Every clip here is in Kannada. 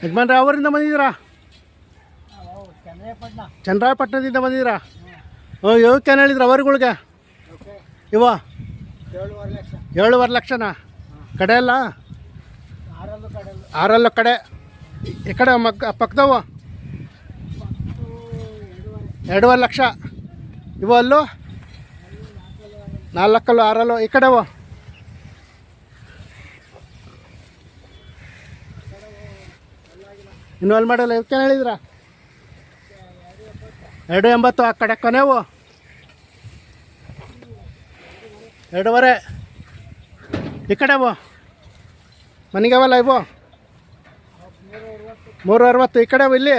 ಯಜಮಾನ್ರೆ ಅವರಿಂದ ಬಂದಿದ್ದೀರಾ ಚಂದ್ರಪಟ್ಟಣ ಚಂದ್ರಾಯಪಟ್ಟಣದಿಂದ ಬಂದಿದ್ದೀರಾ ಹ್ಞೂ ಇವಕ್ಕೆ ಏನು ಹೇಳಿದ್ರು ಅವರುಗಳಿಗೆ ಇವ ಏಳುವರೆ ಲಕ್ಷ ಏಳುವರೆ ಲಕ್ಷನಾ ಕಡೆ ಅಲ್ಲ ಆರಲ್ಲೂ ಕಡಲು ಆರಲ್ಲೂ ಕಡೆ ಈ ಕಡೆ ಮಕ್ಕ ಪಕ್ಕದವು ಎರಡೂವರೆ ಲಕ್ಷ ಇವು ಅಲ್ಲೂ ನಾಲ್ಕಲ್ಲು ಆರಲ್ಲು ಈ ಕಡೆವು ಇನ್ನೂ ಅಲ್ಲಿ ಮಾಡಲ್ಲ, ಇವಕ್ಕೆ ಹೇಳಿದ್ರ? ಎರಡು ಎಂಬತ್ತು ಆ ಕಡೆ ಕೊನೆವು. ಎರಡೂವರೆ. ಈ ಕಡೆವು ಮನೆಗೆವಲ್ಲ ಇವು ಮೂರು ಅರವತ್ತು ಈ ಕಡೆವು ಇಲ್ಲಿ.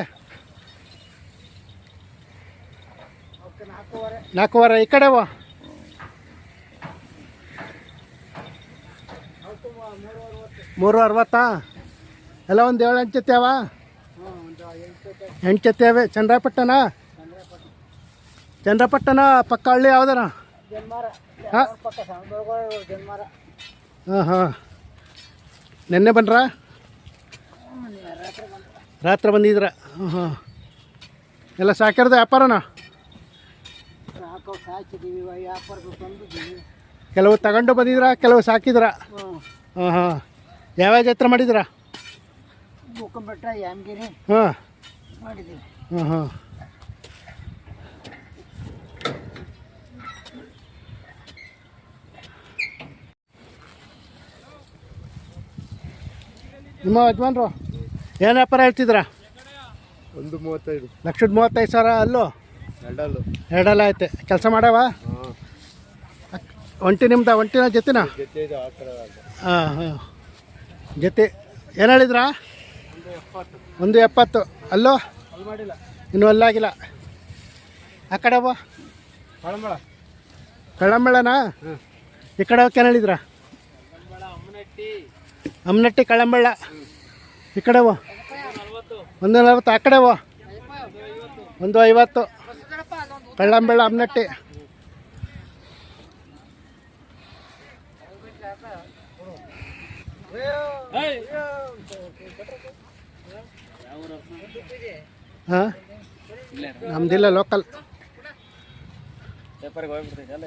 ನಾಲ್ಕೂವರೆ, ಈ ಕಡೆವು ಮೂರು ಅರವತ್ತು ಎಲ್ಲ ಒಂದು ಏಳು ಒಂದು ಎಂಟು ಜೊತೆ ಚಂದ್ರಪಟ್ಟಣ ಚಂದ್ರಪಟ್ಟಣ ಪಕ್ಕ ಹಳ್ಳಿ ಯಾವ್ದಾರ ಜನ್ಮಾರ. ಹಾ? ಹಾಂ. ನೆನ್ನೆ ಬಂದ್ರಾ? ರಾತ್ರಿ ಬಂದು ರಾತ್ರಿ ಬಂದಿದ್ರ. ಹಾಂ ಹಾಂ. ಎಲ್ಲ ಸಾಕಿರೋದು ವ್ಯಾಪಾರನ? ಕೆಲವು ತಗೊಂಡು ಬಂದಿದ್ರ ಕೆಲವು ಸಾಕಿದ್ರ? ಹಾಂ ಹಾಂ. ಯಾವ್ಯಾವ ಜಾತ್ರೆ ಮಾಡಿದ್ರ? ಹಾಂ. ಮಾಡಿದ್ದೀವಿ. ಹಾಂ ಹಾಂ ನಿಮ್ಮ ಯಜಮಾನ್ರು ಏನು ವ್ಯಾಪಾರ ಹೇಳ್ತಿದ್ರ ಒಂದು ಮೂವತ್ತೈದು. ಲಕ್ಷದ ಮೂವತ್ತೈದು ಸಾವಿರ ಅಲ್ಲೂ? ಎರಡಲ್ಲು. ಎರಡಲ್ಲ ಐತೆ. ಕೆಲಸ ಮಾಡವ? ಒಂಟಿ ನಿಮ್ದ ಒಂಟಿನ ಜೊತೆನ? ಹಾಂ ಹಾಂ. ಜೊತೆ ಏನು ಹೇಳಿದ್ರಾ? ಒಂದು ಎಪ್ಪತ್ತು. ಅಲ್ಲೋ? ಇನ್ನೂ ಅಲ್ಲಾಗಿಲ್ಲ. ಆ ಕಡೆ ಬಾ. ಕಳಂಬಳ. ಕಳಂಬಳನಾ? ಈ ಕಡೆ ಹೋಗಿ ಹೇಳಿದ್ರ ಅಮ್ಮನಟ್ಟಿ. ಕಳ್ಳಂಬೆಳ್ಳ ಈ ಕಡೆ ಅವ ಒಂದು ನಲ್ವತ್ತು ಆ ಕಡೆ ಅವ ಒಂದು ಐವತ್ತು. ಕಳ್ಳಂಬೆಳ್ಳ ಅಮ್ಮನಟ್ಟಿ. ಹಾಂ? ನಮ್ದಿಲ್ಲ ಲೋಕಲ್ ಪೇಪರ್ಗೆ ಹೋಗ್ಬಿಡ್ತೈತೆ ಅಲ್ಲ.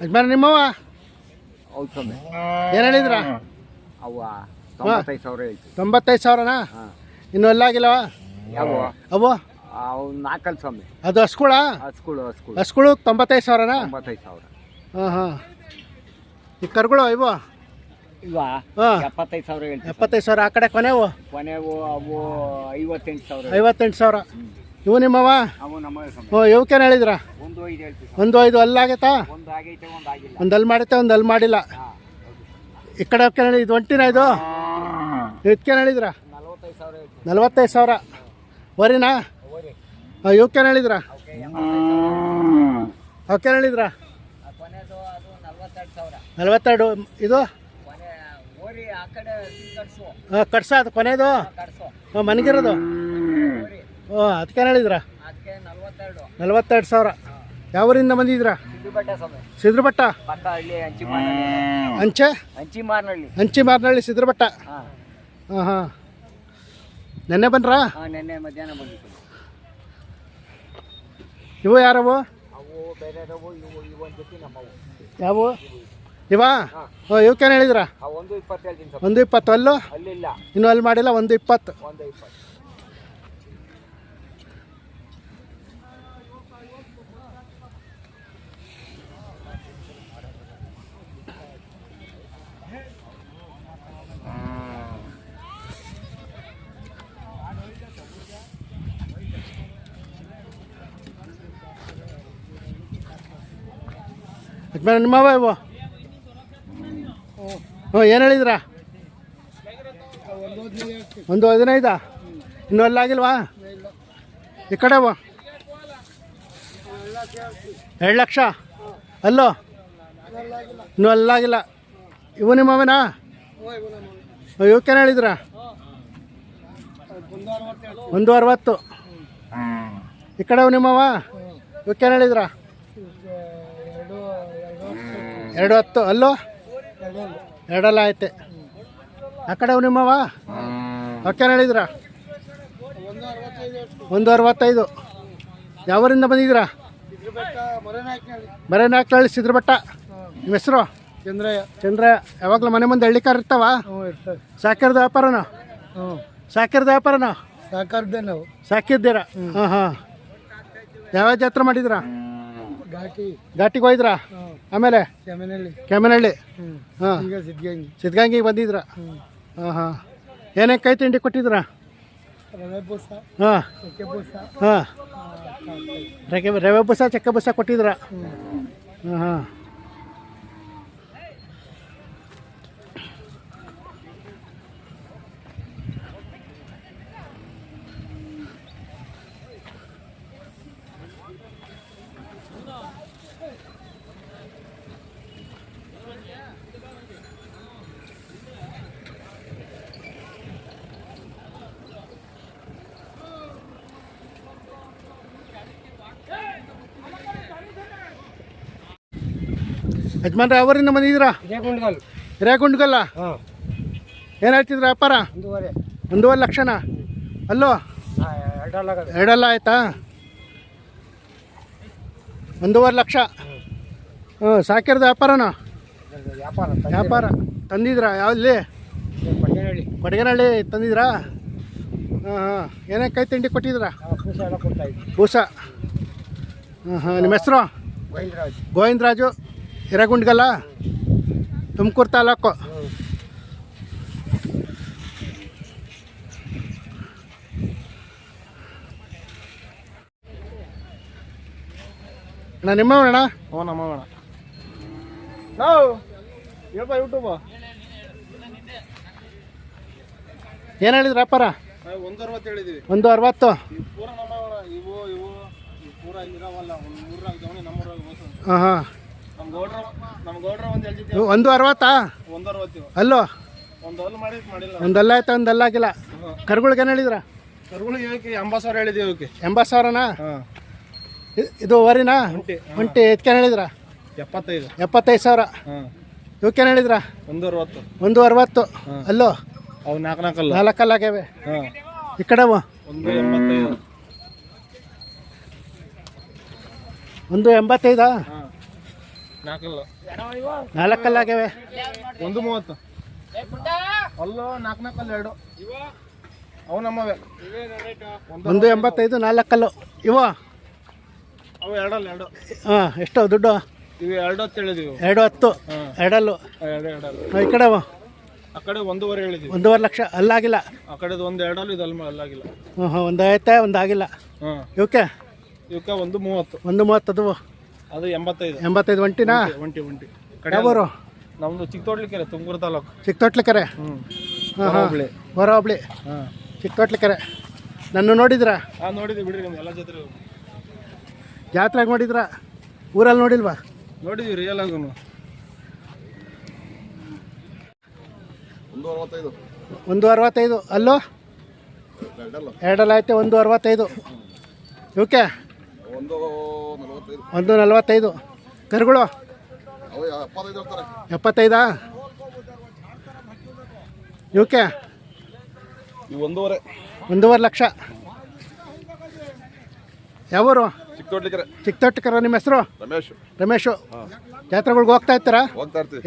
ಯಜಮಾನ ನಿಮ್ಮವ ಹೌದು ಸ್ವಾಮಿ. ಏನು ಹೇಳಿದ್ರ? ಅವ ತೊಂಬತ್ತೈದು ಸಾವಿರ ತೊಂಬತ್ತೈದು ಸಾವಿರನಾ? ಇನ್ನು ಅಲ್ಲಾಗಿಲ್ಲವ ಯಾವ ಅವು ಅವು ನಾಲ್ಕಲ್ಲಿ ಸ್ವಾಮಿ. ಅದು ಹಸ್ಕುಳ? ಹಸ್ಕುಳು ಹಸ್ಕುಳು. ಹಸ್ಕುಳು ತೊಂಬತ್ತೈದು ಸಾವಿರನಾ? ತೊಂಬತ್ತೈದು ಸಾವಿರ. ಹಾಂ ಹಾಂ. ಈ ಕರುಗಳು ಇವು? ಇವ? ಹಾಂ. ಎಪ್ಪತ್ತೈದು ಸಾವಿರ ಹೇಳ್ತೀವಿ ಎಪ್ಪತ್ತೈದು ಸಾವಿರ. ಆ ಕಡೆ ಕೊನೆವು? ಕೊನೆವು ಅವು ಐವತ್ತೆಂಟು ಸಾವಿರ ಐವತ್ತೆಂಟು ಸಾವಿರ. ಇವು ನಿಮ್ಮವ? ಅವು ನಮ್ಮ ಸ್ವಾಮಿ. ಹ್ಞೂ ಇವಕ್ಕೇನು ಹೇಳಿದ್ರ? ಒಂದು ಐದು ಹೇಳ್ತೀವಿ ಸ್ವಾಮಿ. ಒಂದು ಐದು ಅಲ್ಲಾಗೈತಾ ಒಂದು ಆಗೈತೆ ಒಂದು ಆಗಿಲ್ಲ. ಒಂದು ಅಲ್ಲಿ ಮಾಡೈತೆ ಒಂದು ಅಲ್ಲಿ ಮಾಡಿಲ್ಲ. ಈ ಕಡೆ ಅವಕ್ಕೆ ಹೇಳಿ ಇದು ಒಂಟಿನ ಇದು? ಇದಕ್ಕೇನು ಹೇಳಿದ್ರ? ನಲವತ್ತೈದು ಸಾವಿರ ಹೇಳ್ತೀವಿ. ನಲ್ವತ್ತೈದು ಸಾವಿರ. ವರಿನಾ? ಇವಕ್ಕೇನು ಹೇಳಿದ್ರ? ಅವಕ್ಕೇನು ಹೇಳಿದ್ರ? ಕೊನೆದು ಅದು ನಲ್ವತ್ತೆರಡು ಇದು? ಕಟ್ಸು ಕಟ್ಸ ಅದು ಕೊನೆದು? ಮನೆಗಿರೋದು? ಓ ಅದಕ್ಕೇನು ಹೇಳಿದ್ರ? ಅದಕ್ಕೆ ನಲ್ವತ್ತೆರಡು. ಸಾವಿರ. ಯಾವ ಊರಿಂದ ಬಂದಿದ್ದೀರಾ? ಸಿದ್ರಬಟ್ಟ ಅಂಚೆ ಹಂಚಿ ಮಾರ್ನಳ್ಳಿ ಹಂಚಿ ಮಾರ್ನಳ್ಳಿ ಸಿದ್ರಬಟ್ಟ ಹಾಂ. ಹಾಂ ಹಾಂ. ನೆನ್ನೆ ಬನ್ರಾ ನೆನ್ನೆ ನಿನ್ನೆ ಮಧ್ಯಾಹ್ನ ಬಂದಿತ್ತು. ಇವು ಯಾರವು? ಯಾವ? ಇವ? ಇವಕ್ಕೇನು ಹೇಳಿದ್ರ? ಒಂದು ಇಪ್ಪತ್ತು ಅಲ್ಲೂ? ಇನ್ನೂ ಅಲ್ಲಿ ಮಾಡಿಲ್ಲ ಒಂದು ಇಪ್ಪತ್ತು. ಒಂದು ನಿಮ್ಮ ಇವು? ಹ್ಞೂ ಏನು ಹೇಳಿದ್ರ? ಒಂದು ಹದಿನೈದಾ? ಇನ್ನೂ ಅಲ್ಲಾಗಿಲ್ವಾ ಈ ಕಡೆ ಅವ ಎರಡು ಲಕ್ಷ? ಅಲ್ಲೋ? ಇನ್ನೂ ಅಲ್ಲಾಗಿಲ್ಲ ಇವು ಓ ಇವಕ್ಕೇನು ಹೇಳಿದ್ರ? ಒಂದು ಅರವತ್ತು. ಈ ಕಡೆ ನಿಮ್ಮವ ಇವಕ್ಕೇನು ಹೇಳಿದ್ರ? ಎರಡು ಹತ್ತು ಅಲ್ಲೋ? ಎರಡು ಎರಡಲ್ಲ ಐತೆ ಆ ಕಡೆ ಅವು ನಿಮ್ಮವ ಓಕೆ ಹೇಳಿದ್ರ ಒಂದು ಅರವತ್ತೈದು ಒಂದು ಅರವತ್ತೈದು. ಯಾವರಿಂದ ಬಂದಿದ್ದೀರಾ? ಬರೇ ಸಿದ್ರ ಬೆಟ್ಟ ನಿಮ್ಮ ಹೆಸರು? ಚಂದ್ರಯ್ಯ. ಚಂದ್ರ ಯಾವಾಗಲೂ ಮನೆ ಮುಂದೆ ಹಳ್ಳಿಕಾರ್ ಇರ್ತಾವ? ಸಾಕಿರದ ವ್ಯಾಪಾರನ? ಹ್ಞೂ. ಸಾಕಿರದ ವ್ಯಾಪಾರನ? ಸಾಕಾರ್ದೆ ನಾವು ಸಾಕಿದ್ದೀರಾ? ಹಾಂ ಹಾಂ ಯಾವ ಜಾತ್ರೆ ಮಾಡಿದ್ರಾ ಘಾಟಿ. ಘಾಟಿಗೆ ಹೋಯ್ದ್ರಾ ಆಮೇಲೆ? ಕೆಮನಹಳ್ಳಿ ಹಾಂ. ಈಗ ಸಿದ್ಧಗಂಗಿ. ಸಿದ್ಧಗಂಗಿಗೆ ಬಂದಿದ್ರಾ? ಹಾಂ ಹಾಂ. ಏನೇ ಕೈ ತಿಂಡಿ ಕೊಟ್ಟಿದ್ರಾ? ರವೆ ಬೂಸ. ಹಾಂ. ಚಕ್ಕೆ ಬೂಸ. ಹಾಂ. ರವೆ ರವೆ ಬಸ ಚಕ್ಕ ಬಸ್ಸ ಕೊಟ್ಟಿದ್ರಾ? ಹಾಂ ಹಾಂ. ಯಜಮಾನ್ರೆ ಅವರಿಂದ ಬಂದಿದ್ದೀರಾ ಇದೇ ಗುಂಡ್ಗಲ್ ಹಿರೇಗುಂಡ್ಗಲ್ಲ? ಹಾಂ. ಏನು ಹೇಳ್ತಿದ್ರ ವ್ಯಾಪಾರ? ಒಂದೂವರೆ. ಒಂದೂವರೆ ಲಕ್ಷನ? ಅಲ್ಲೋ? ಎರಡಲ್ಲ ಆಯ್ತಾ? ಒಂದೂವರೆ ಲಕ್ಷ. ಹ್ಞೂ ಸಾಕಿರೋದು ವ್ಯಾಪಾರನ? ವ್ಯಾಪಾರ ವ್ಯಾಪಾರ. ತಂದಿದ್ರಾ? ಯಾವ್ದಲ್ಲಿ ಕೊಡಗನಹಳ್ಳಿ ತಂದಿದ್ರಾ? ಹಾಂ ಹಾಂ. ಏನೇ ಕೈ ತಿಂಡಿ ಕೊಟ್ಟಿದ್ರಾ? ಬೂಸ. ಹಾಂ ಹಾಂ. ನಿಮ್ಮ ಹೆಸರು? ಗೋವಿಂದರಾಜ್. ಗೋವಿಂದರಾಜು. ಹಿರೇಗುಂಡ್ಗಲ್ಲ ತುಮಕೂರು ತಾಲೂಕು. ಅಣ್ಣ ನಿಮ್ಮವಣ್ಣ ಓ ನಮ್ಮ ಅಣ್ಣ. ನಾವು ಹೇಳ್ಬ ಯೂಟ್ಯೂಬ ಏನು ಹೇಳಿದ್ರಿ ಅಪ್ಪಾರ? ಒಂದು ಅರವತ್ತು ಹೇಳಿದ್ವಿ. ಒಂದು ಅರವತ್ತು. ಪೂರ ನಮ್ಮ ಇವು ಇವು ಪೂರ ಇಲ್ಲಿರಾವಲ್ಲ ಒಂದು ನಮ್ಮೂರಾಗ ಹೋಗ್ತು ಹಾಂ ಹಾಂ ಒಂದು ಅರವತ್ತಾ? ಅಲ್ಲೋ? ಒಂದು ಅಲ್ಲಿ ಮಾಡಿ ಮಾಡಿಲ್ಲ. ಒಂದಲ್ಲ ಆಯ್ತಾ ಒಂದಲ್ಲ ಆಗಿಲ್ಲ. ಕರ್ಗುಳಿಗೆ ಏನು ಹೇಳಿದ್ರ? ಎಂಬತ್ತು ಸಾವಿರ ಎಂಬತ್ತು ಸಾವಿರನಾ? ಇದು ವರಿನಾ? ಒಂಟಿ ಎತ್ಕೇನು ಹೇಳಿದ್ರ? ಎಪ್ಪತ್ತೈದು. ಎಪ್ಪತ್ತೈದು ಸಾವಿರ. ಇವಕ್ಕೆ ಇವಕ್ಕೇನು ಹೇಳಿದ್ರ? ಒಂದು ಅರವತ್ತು. ಒಂದು ಅರವತ್ತು. ಅಲ್ಲೋ? ಅವು ನಾಲ್ಕು ನಾಲ್ಕಲ್ಲ. ನಾಲ್ಕಲ್ಲಾಗ್ಯಾವೆ ಹಾಂ. ಈ ಕಡೆವು ಒಂದು ಎಂಬತ್ತೈದು. ಒಂದು ಎಂಬತ್ತೈದಾ? ನಾಲ್ಕಲ್ಲ. ಆಗ್ಯಾವೆ ಒಂದು ಮೂವತ್ತು. ಅಲ್ಲೋ ನಾಲ್ಕು ನಾಲ್ಕಲ್ಲ ಎರಡು. ಅವು ನಮ್ಮವೇ. ಒಂದು ಎಂಬತ್ತೈದು ನಾಲ್ಕಲ್ಲು. ಇವ? ಅವು ಎರಡಲ್ಲ ಎರಡು. ಹಾಂ ಎಷ್ಟು ದುಡ್ಡು? ಇವು ಎರಡು ಹೊತ್ತು ಹೇಳಿದೀವಿ. ಎರಡು ಹತ್ತು ಎರಡಲ್ಲು. ಈ ಕಡೆವು ಆ ಕಡೆ ಒಂದೂವರೆ ಹೇಳಿದೀವಿ. ಒಂದೂವರೆ ಲಕ್ಷ ಅಲ್ಲಾಗಿಲ್ಲ. ಆ ಕಡೆದು ಒಂದು ಎರಡಲ್ಲ ಇದು ಅಲ್ಲಿ ಅಲ್ಲಾಗಿಲ್ಲ. ಹ್ಞೂ ಹ್ಞೂ ಒಂದು ಐತೆ ಒಂದು ಆಗಿಲ್ಲ. ಹಾಂ. ಇವಕ್ಕೆ? ಇವಕ್ಕೆ ಒಂದು ಮೂವತ್ತು. ಒಂದು ಮೂವತ್ತದು. ಅದು ಎಂಬತ್ತೈದು. ಎಂಬತ್ತೈದು ಒಂಟಿನಾ? ಒಂಟಿ ಒಂಟಿ ಕಡೆ ಯಾವರು ನಮ್ದು ಚಿಕ್ಕತೋಡ್ಲಿಕೆರೆ ತುಮಕೂರು ತಾಲೂಕು. ಚಿಕ್ಕತೊಟ್ಲಿಕೆರೆ ಹ್ಞೂ ಹಾಂ ಹಾಂ. ಹುಬ್ಳಿ. ಹೊರ ಹುಬ್ಳಿ ಹಾಂ ಚಿಕ್ಕತೊಟ್ಲಿಕೆರೆ ನನ್ನ ನೋಡಿದ್ರಾ? ಹಾಂ ನೋಡಿದ್ವಿ ಬಿಡ್ರಿ ನಿಮ್ಗೆ ಎಲ್ಲ ಜೊತೆ. ಜಾತ್ರೆಗೆ ನೋಡಿದ್ರಾ? ಊರಲ್ಲಿ ನೋಡಿಲ್ವಾ? ನೋಡಿದ್ವಿ ರಿಯಲ್ ಆಗು ಒಂದು ಅರವತ್ತೈದು. ಅಲ್ಲೋ? ಎರಡಲ್ಲ. ಐತೆ ಒಂದು ಅರವತ್ತೈದು. ಇವಕ್ಕೆ ಒಂದು ನಲವತ್ತೈದು. ಕರುಗಳು? ಎಪ್ಪತ್ತೈದಾ? ಇವಕ್ಕೆ ಇವು ಒಂದೂವರೆ. ಒಂದೂವರೆ ಲಕ್ಷ. ಯಾವೂರು? ಚಿಕ್ಕದೊಡ್ಲಿಕೆರೆ ಚಿಕ್ಕತೊಟ್ಟಿಕರ ನಿಮ್ಮ ಹೆಸರು? ರಮೇಶ್. ರಮೇಶು. ಜಾತ್ರೆಗಳ್ಗೆ ಹೋಗ್ತಾ ಇರ್ತೀರಾ?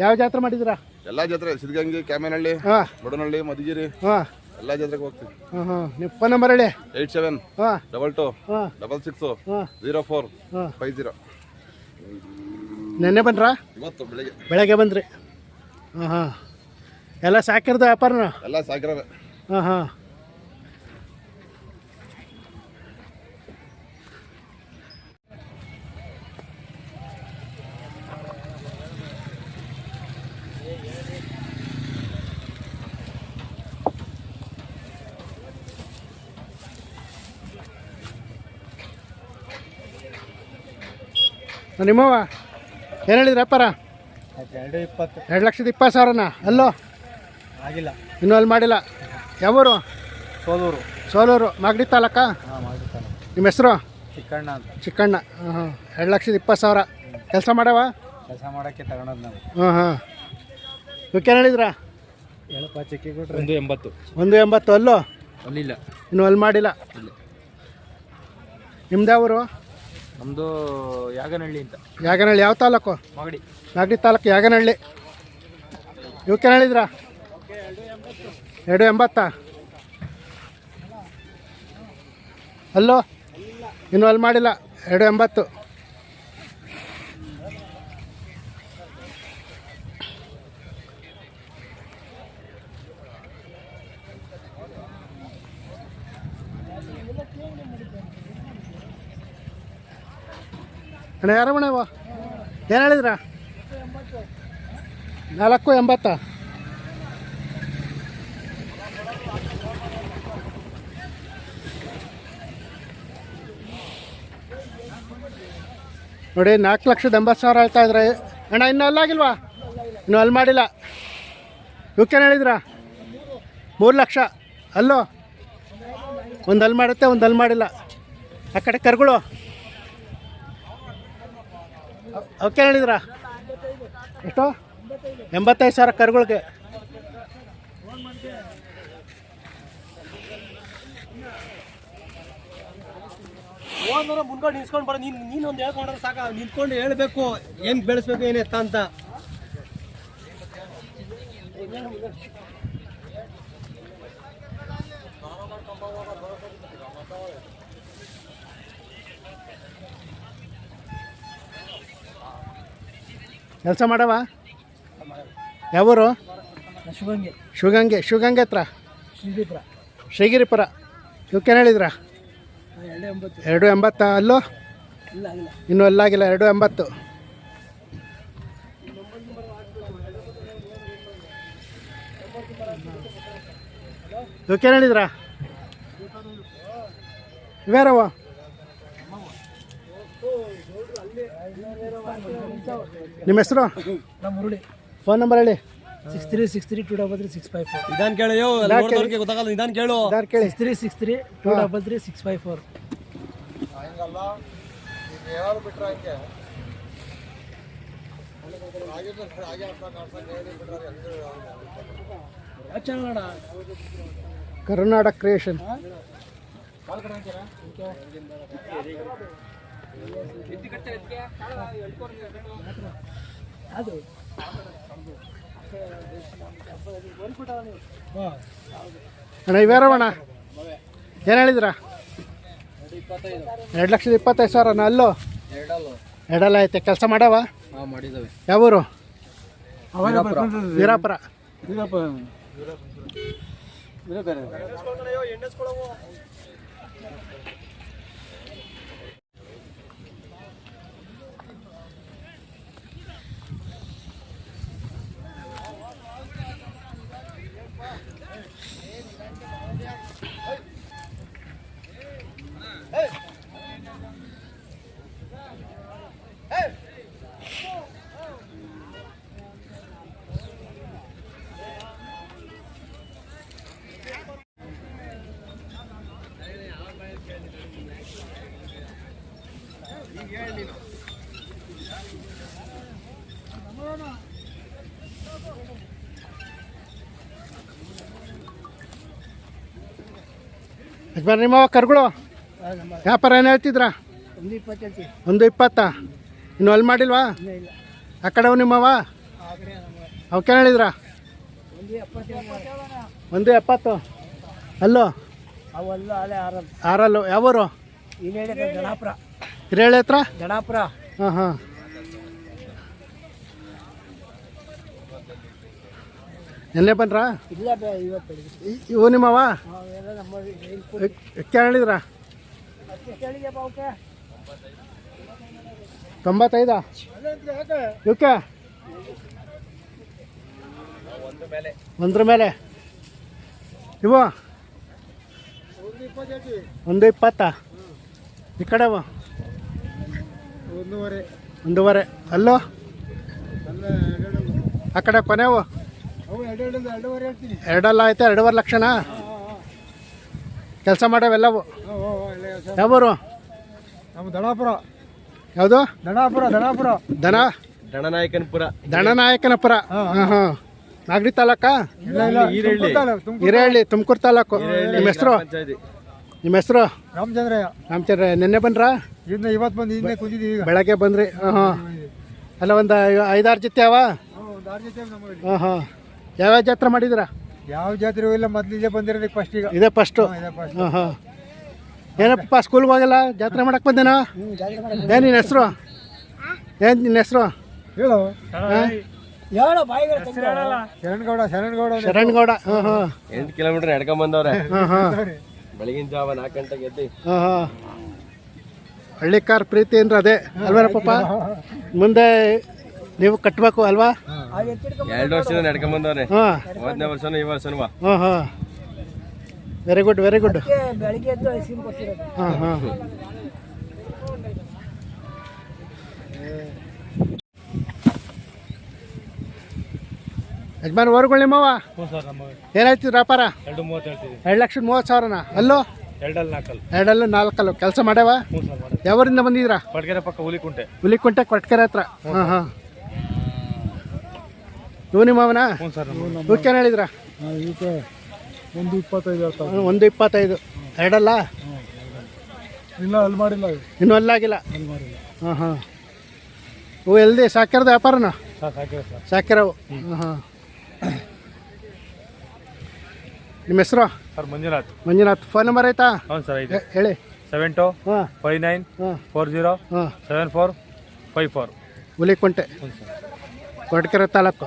ಯಾವ ಜಾತ್ರೆ ಮಾಡಿದ್ದೀರಾ? ಎಲ್ಲಾ ಜಾತ್ರೆ ಸಿದ್ಧಗಂಗಿ ಕ್ಯಾಮೇನಹಳ್ಳಿ ಹಾಂ. ಬಡನಹಳ್ಳಿ ಮಧುಗಿರಿ. ಹಾಂ. ಎಲ್ಲಾ ಜಾತ್ರೆಗೆ ಹೋಗ್ತೀವಿ. ಹಾಂ ಹಾಂ ನಿಮ್ಮ ಫೋನ್ ನಂಬರ್ ಹೇಳಿ. ಏಯ್ಟ್ ಸೆವೆನ್ ಹಾಂ. ಡಬಲ್ ಟು ಹಾಂ. ಡಬಲ್ ಸಿಕ್ಸ್ ಹಾಂ. ಜೀರೋ ಫೋರ್ ಹಾಂ. Five zero. ನೆನ್ನೆ ಬಂದ್ರಾ? ಇವತ್ತು ಬೆಳಿಗ್ಗೆ. ಬೆಳಗ್ಗೆ ಬಂದ್ರಿ. ಹಾಂ ಹಾಂ. ಎಲ್ಲ ಸಾಕಿರ್ದ ವ್ಯಾಪಾರನ? ಎಲ್ಲ ಸಾಕಿರವೆ. ಹಾಂ ಹಾಂ. ನಿಮ್ಮವ ಏನು ಹೇಳಿದ್ರೆ ಅಪ್ಪಾರ? ಎರಡು ಇಪ್ಪತ್ತು ಎರಡು ಲಕ್ಷದ ಇಪ್ಪತ್ತು ಸಾವಿರನ? ಅಲ್ಲೋ? ಆಗಿಲ್ಲ. ಇನ್ನೂ ಅಲ್ಲಿ ಮಾಡಿಲ್ಲ. ಯಾವೂರು? ಸೋಲೂರು. ಸೋಲೂರು. ಮಾಗಡಿ ತಾಲೂಕಾ? ನಿಮ್ಮ ಹೆಸರು? ಚಿಕ್ಕಣ್ಣ ಅಂತ. ಚಿಕ್ಕಣ್ಣ. ಹಾಂ ಹಾಂ ಎರಡು ಲಕ್ಷದ ಇಪ್ಪತ್ತು ಸಾವಿರ. ಕೆಲಸ ಮಾಡವ? ಕೆಲಸ ಮಾಡೋಕ್ಕೆ ತಗೊಂಡದ್ ನಾವು ಹಾಂ ಹಾಂ ಇವಕ್ಕೇನು ಹೇಳಿದ್ರ? ಹೇಳಪ್ಪ ಚಿಕ್ಕಿ ಕೊಟ್ರೆ. ಒಂದು ಎಂಬತ್ತು. ಒಂದು ಎಂಬತ್ತು. ಅಲ್ಲೋ? ಅಲ್ಲಿಲ್ಲ. ಇನ್ನು ಅಲ್ಲಿ ಮಾಡಿಲ್ಲ. ನಿಮ್ದು ಯಾವರು? ನಮ್ಮದು ಯಾಗನಹಳ್ಳಿ ಅಂತ. ಯಾಗನಹಳ್ಳಿ ಯಾವ ತಾಲೂಕು? ಮಗಡಿ. ನಾಗಡಿ ತಾಲೂಕು ಯಾಗನಹಳ್ಳಿ. ಇವಕ್ಕೇನು ಹೇಳಿದ್ರಾ ಎರಡು ಎಂಬತ್ತಾ? ಅಲ್ಲೋ? ಇನ್ನು ಅಲ್ಲಿ ಮಾಡಿಲ್ಲ. ಎರಡು ಎಂಬತ್ತು. ಅಣ್ಣ ಏನು ಹೇಳಿದ್ರ? ನಾಲ್ಕು ಎಂಬತ್ತ. ನೋಡಿ, ನಾಲ್ಕು ಲಕ್ಷದ ಎಂಬತ್ತು ಸಾವಿರ ಹೇಳ್ತಾ ಇದ್ರೆ. ಅಣ್ಣ, ಇನ್ನೂ ಅಲ್ಲಾಗಿಲ್ವಾ? ಇನ್ನೂ ಅಲ್ಲಿ ಮಾಡಿಲ್ಲ. ಇವಕ್ಕೇನು ಹೇಳಿದ್ರಾ? ಮೂರು ಲಕ್ಷ. ಅಲ್ಲೋ? ಒಂದು ಅಲ್ಲಿ ಮಾಡುತ್ತೆ, ಒಂದು ಅಲ್ಲಿ ಮಾಡಿಲ್ಲ. ಆ ಕಡೆ ಕರ್ಗಳು. ಅವಕ್ಕೇನು ಹೇಳಿದ್ರಾ? ಎಷ್ಟು? ಎಂಬತ್ತೈದು ಸಾವಿರ ಕರುಗಳಿಗೆ. ಮುಂದ್ಕೊಂಡು ನಿಲ್ಸ್ಕೊಂಡು ಬರೋ ನೀನು ನೀನು ಒಂದು ಹೇಳ್ಕೊಂಡ್ರೆ ಸಾಕ. ನಿಂತ್ಕೊಂಡು ಹೇಳ್ಬೇಕು. ಏನು ಬೆಳೆಸ್ಬೇಕು, ಏನು ಎತ್ತ ಅಂತ. ಕೆಲಸ ಮಾಡವ? ಯಾವೂರು? ಶುಗಂಗೆ. ಶಿವಗಂಗೆ ಶಿವಗಂಗೆ ಹತ್ರ? ಶ್ರೀಗಿರಿಪುರ. ಶ್ರೀಗಿರಿಪುರ. ಇವಕ್ಕೇನು ಹೇಳಿದ್ರ? ಎರಡು ಎಂಬತ್ತು. ಅಲ್ಲೋ? ಇನ್ನೂ ಅಲ್ಲಾಗಿಲ್ಲ ಎರಡು ಎಂಬತ್ತು. ಇವಕ್ಕೇನು ಹೇಳಿದ್ರ? ಇವ್ಯಾರವ ನಿಮ್ಮ ಹೆಸರು? ನಮ್ಮ ಮುರುಳಿ ಫೋನ್ ನಂಬರ್ ಹೇಳಿ. Six three six three two double three six five four ನಿಧಾನ ಕೇಳು ನೋಡಿದವ್ರಿಗೆ ಗೊತ್ತಾಗಲ್ಲ ನಿಧಾನ ಕೇಳು. ಯಾರು ಕೇಳಿ. Six three six three two double three six five four Karnataka creation ಅದು ಅಣ್ಣ? ಇವ್ಯಾರವಣ್ಣ ಏನು ಹೇಳಿದ್ರ? ಎರಡು ಲಕ್ಷದ ಇಪ್ಪತ್ತೈದು ಸಾವಿರ ಅಲ್ಲೋ? ಎರಡಲ್ಲ ಐತೆ ಕೆಲಸ ಮಾಡವ? ಯಾವೂರು ವೀರಾಪುರ. ಯಜಮಾನ್ ನಿಮ್ಮವ ಕರ್ಗಳು? ವ್ಯಾಪಾರ ಏನು ಹೇಳ್ತಿದ್ರಾ? ಒಂದು ಇಪ್ಪತ್ತು? ಇನ್ನು ಅಲ್ಲಿ ಮಾಡಿಲ್ವಾ? ಆ ಕಡೆವು ನಿಮ್ಮವ ಕಡೆ ಅವಕ್ಕೇನು ಹೇಳಿದ್ರಾ? ಒಂದು ಎಪ್ಪತ್ತು. ಅಲ್ಲೋ? ಆರಲ್ಲೋ. ಯಾವೂರು? ಹಿರೇಳಿ ಹತ್ರ ಜನಾಪುರ ಹಾಂ ಹಾಂ. ನೆನ್ನೆ ಬಂದ್ರಾ? ಇಲ್ಲ ಬೇ ಇವತ್ತು ಬೆಳಿಗ್ಗೆ. ಇ- ಇವು ನಿಮ್ಮವ? ಅವೆಲ್ಲ ತೊಂಬತ್ತೈದ ಎಕ್ಕೆ ಹೇಳಿದ್ರಾ ಕೇಳಿಗೆ ಬಾವುಕೆ ತೊಂಬತ್ತೈದಾ? ಇವಕ್ಕೆ ಒಂದ್ರ ಮೇಲೆ. ಇವು? ಒಂದು ಇಪ್ಪತ್ತ? ಈ ಕಡೆ ಒಂದೂವರೆ. ಒಂದೂವರೆ. ಅಲ್ಲೋ? ಆ ಕಡೆ ಕೊನೆವು ಎರಡಲ್ಲ ಐತೆ ಎರಡೂವರೆ ಲಕ್ಷನಾ? ಕೆಲಸ ಮಾಡವೆಲ್ಲವು ಯಾವರು ನಮ್ಮ ದಡಾಪುರ ಯಾವುದು? ದಡಾಪುರ ದಡಾಪುರ ದನ ದಣನಾಯಕನಪುರ. ದಣನಾಯಕನಪುರ. ಹಾಂ ಹಾಂ. ತಾಲೂಕಾ? ಹಿರೇಹಳ್ಳಿ ತುಮಕೂರು ತಾಲೂಕು ನಿಮ್ಮ ಹೆಸರು? ನಿಮ್ಮ ಹೆಸರು? ರಾಮಚಂದ್ರಯ್ಯ. ರಾಮಚಂದ್ರ ನಿನ್ನೆ ಬಂದ್ರಾ? ಇನ್ನ ಇವತ್ತು ಬಂದು ಇದನ್ನೇ ಕೂತಿದ್ದೀವಿ ಈಗ. ಬೆಳಗ್ಗೆ ಬಂದ್ರಿ. ಹಾಂ ಹಾಂ ಅಲ್ಲ ಒಂದು ಐದಾರು ಜೊತೆ ಅವ? ಹಾಂ ಹಾಂ ಯಾವ್ಯಾವ ಜಾತ್ರೆ ಮಾಡಿದಿರಾ ಯಾವ ಜಾತ್ರೆ ಇಲ್ಲ ಮೊದ್ಲು ಇಲ್ಲೇ ಬಂದಿರೋದಕ್ಕೆ ಫಸ್ಟ್ ಈಗ. ಇದೇ ಫಸ್ಟು ಇದೇ ಫಸ್ಟ್ ಹಾಂ ಹಾಂ. ಏನಪ್ಪ ಸ್ಕೂಲ್ಗೆ ಹೋಗಲ್ಲ? ಜಾತ್ರೆ ಮಾಡಕ್ಕೆ ಬಂದೇನ? ಏನ್ ನಿನ್ನ ಹೆಸರು? ಏನ್ ನಿನ್ನ ಹೆಸರು? ಹೇಳು. ಹಾಂ? ಶರಣಗೌಡ ಶರಣಗೌಡ ಶರಣ್ಗೌಡ ಹಾಂ ಹಾಂ. ಎಂಟು ಕಿಲೋಮೀಟರ್ ನಡ್ಕೊಂಡ್ ಬಂದವ್ರೆ ಹಾಂ. ಹಾಂ ಬೆಳಗಿನ ಜಾವ ನಾಲ್ಕು ಗಂಟೆಗೆ ಎದ್ದು. ಹಾಂ ಹಾಂ. ಹಳ್ಳಿಕಾರ್ ಪ್ರೀತಿ ಅಂದ್ರೆ ಅದೇ ಅಲ್ವೇನಪ್ಪ? ಮುಂದೆ ನೀವು ಕಟ್ಟಬೇಕು ಅಲ್ವಾ? ಎರಡು ವರ್ಷದಿಂದ ನಡ್ಕೊಂಡ್ ಬಂದವ್ರೆ ಹಾಂ. ಒಂದನೇ ವರ್ಷನೂ ಈ ವರ್ಷನೂ. ಹಾಂ ಹಾಂ. ವೆರಿ ಗುಡ್ ವೆರಿ ಗುಡ್ ಹಾಂ ಹಾಂ. ಯಜಮಾನ್ ಓರ್ಗಳು ನಿಮ್ಮವ ಏನು ಹೇಳ್ತಿದ್ರು ವ್ಯಾಪಾರ? ಎರಡು ಮೂವತ್ತು ಹೇಳ್ತೀವಿ ಎರಡು ಲಕ್ಷದ ಮೂವತ್ತು ಸಾವಿರನ? ಅಲ್ಲೋ? ಎರಡಲ್ಲಿ ನಾಲ್ಕಲ್ಲಿ. ಎರಡಲ್ಲೂ ನಾಲ್ಕಲ್ಲು. ಕೆಲಸ ಮಾಡ್ಯಾವ? ಯಾವ್ರಿಂದ ಸರ್ ಮಾಡಿ ಯಾವರಿಂದ ಬಂದಿದ್ದೀರಾ? ಕೊಡ್ಗೆರೆ ಪಕ್ಕ ಹುಲಿಕುಂಟೆ. ಹುಲಿಕುಂಟೆ ಕೊಟ್ಕೆರೆ ಹತ್ರ. ಹಾಂ ಹಾಂ. ನೀವು ಮಾವನ? ಹ್ಞೂ ಸರ್ ಇವಕ್ಕೇನು ಹೇಳಿದ್ರ? ಇದಕ್ಕೆ ಒಂದು ಇಪ್ಪತ್ತೈದು ಹೇಳ್ತಾವೆ ಒಂದು ಇಪ್ಪತ್ತೈದು. ಎರಡಲ್ಲ? ಇಲ್ಲ ಅಲ್ಲಿ ಮಾಡಿಲ್ಲ ಇನ್ನೂ ಅಲ್ಲಾಗಿಲ್ಲ ಅಲ್ಲಿ ಮಾಡಿಲ್ಲ. ಹಾಂ ಹಾಂ. ಇವು ಎಲ್ದಿ? ಸಾಕಿರೋದು ವ್ಯಾಪಾರನ? ಸರ್ ಹಾಕಿವೆ ಸರ್. ಸಾಕಿರೋವು ಹಾಂ ಹಾಂ. ನಿಮ್ಮ ಹೆಸರು? Sir Manjunath. Manjunath. Phone number ಆಯ್ತಾ? ಹೌದು ಸರ್ ಐತೆ. ಹೇ- ಹೇಳಿ. ಸೆವೆನ್ ಟು ಹಾಂ. ಫೈವ್ ನೈನ್ ಹಾಂ. ಫೋರ್ ಜೀರೋ ಹಾಂ. Seven four five four. Hulikunte ಹ್ಞೂ ಸರ್. ಕೊಟ್ಕೆರೆ ತಾಲೂಕು